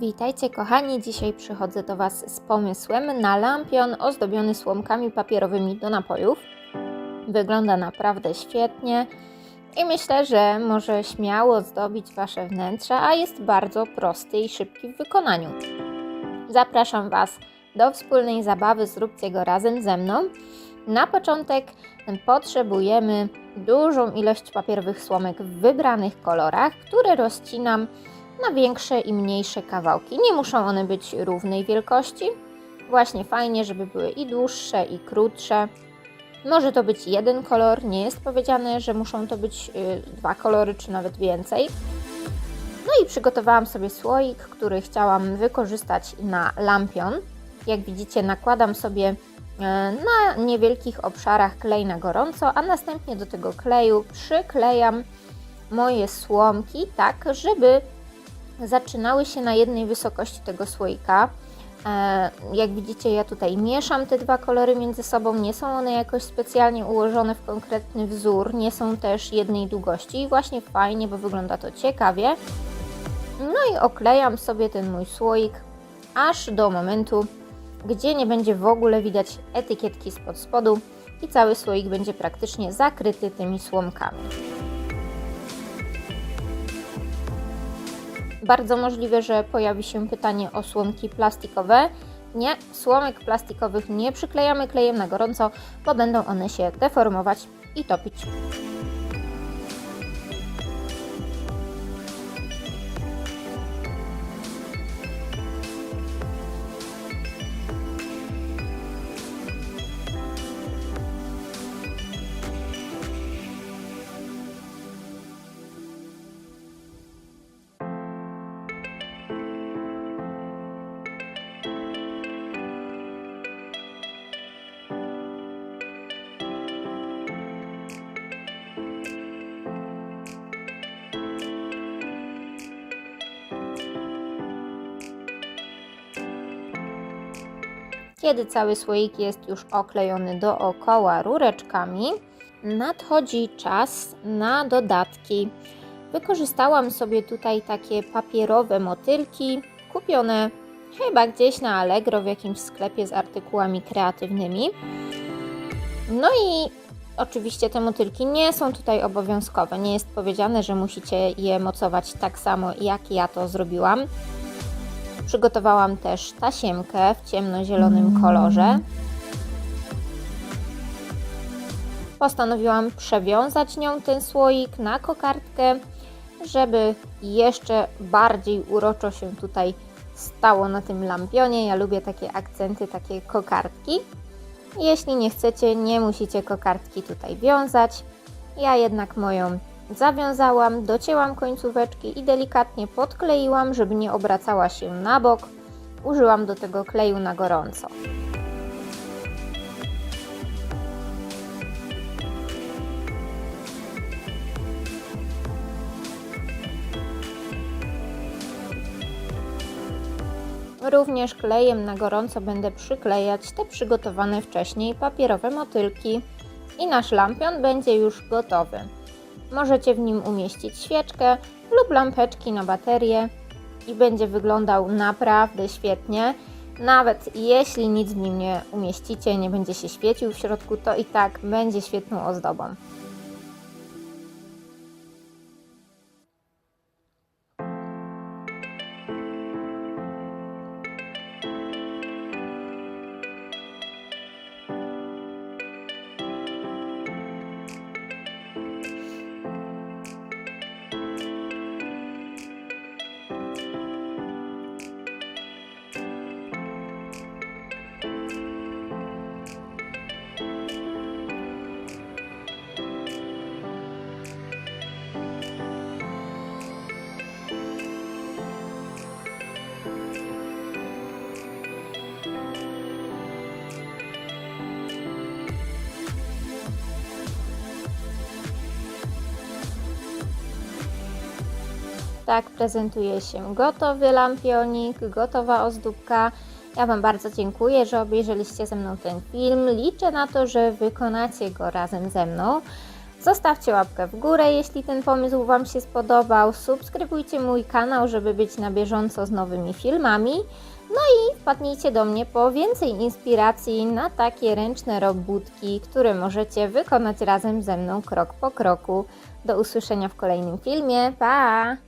Witajcie kochani, dzisiaj przychodzę do Was z pomysłem na lampion ozdobiony słomkami papierowymi do napojów. Wygląda naprawdę świetnie i myślę, że może śmiało zdobić Wasze wnętrze, a jest bardzo prosty i szybki w wykonaniu. Zapraszam Was do wspólnej zabawy, zróbcie go razem ze mną. Na początek potrzebujemy dużą ilość papierowych słomek w wybranych kolorach, które rozcinam na większe i mniejsze kawałki. Nie muszą one być równej wielkości. Właśnie fajnie, żeby były i dłuższe, i krótsze. Może to być jeden kolor, nie jest powiedziane, że muszą to być y, dwa kolory, czy nawet więcej. No i przygotowałam sobie słoik, który chciałam wykorzystać na lampion. Jak widzicie, nakładam sobie y, na niewielkich obszarach klej na gorąco, a następnie do tego kleju przyklejam moje słomki tak, żeby zaczynały się na jednej wysokości tego słoika. E, Jak widzicie, ja tutaj mieszam te dwa kolory między sobą. Nie są one jakoś specjalnie ułożone w konkretny wzór, nie są też jednej długości i właśnie fajnie, bo wygląda to ciekawie. No i oklejam sobie ten mój słoik aż do momentu, gdzie nie będzie w ogóle widać etykietki spod spodu i cały słoik będzie praktycznie zakryty tymi słomkami. Bardzo możliwe, że pojawi się pytanie o słomki plastikowe. Nie, słomek plastikowych nie przyklejamy klejem na gorąco, bo będą one się deformować i topić. Kiedy cały słoik jest już oklejony dookoła rureczkami, nadchodzi czas na dodatki. Wykorzystałam sobie tutaj takie papierowe motylki, kupione chyba gdzieś na Allegro w jakimś sklepie z artykułami kreatywnymi. No i oczywiście te motylki nie są tutaj obowiązkowe. Nie jest powiedziane, że musicie je mocować tak samo jak ja to zrobiłam. Przygotowałam też tasiemkę w ciemnozielonym kolorze. Postanowiłam przewiązać nią ten słoik na kokardkę, żeby jeszcze bardziej uroczo się tutaj stało na tym lampionie. Ja lubię takie akcenty, takie kokardki. Jeśli nie chcecie, nie musicie kokardki tutaj wiązać. Ja jednak moją Zawiązałam, docięłam końcóweczki i delikatnie podkleiłam, żeby nie obracała się na bok. Użyłam do tego kleju na gorąco. Również klejem na gorąco będę przyklejać te przygotowane wcześniej papierowe motylki i nasz lampion będzie już gotowy. Możecie w nim umieścić świeczkę lub lampeczki na baterię i będzie wyglądał naprawdę świetnie. Nawet jeśli nic w nim nie umieścicie, nie będzie się świecił w środku, to i tak będzie świetną ozdobą. Tak prezentuje się gotowy lampionik, gotowa ozdóbka. Ja Wam bardzo dziękuję, że obejrzeliście ze mną ten film. Liczę na to, że wykonacie go razem ze mną. Zostawcie łapkę w górę, jeśli ten pomysł Wam się spodobał. Subskrybujcie mój kanał, żeby być na bieżąco z nowymi filmami. No i wpadnijcie do mnie po więcej inspiracji na takie ręczne robótki, które możecie wykonać razem ze mną krok po kroku. Do usłyszenia w kolejnym filmie. Pa!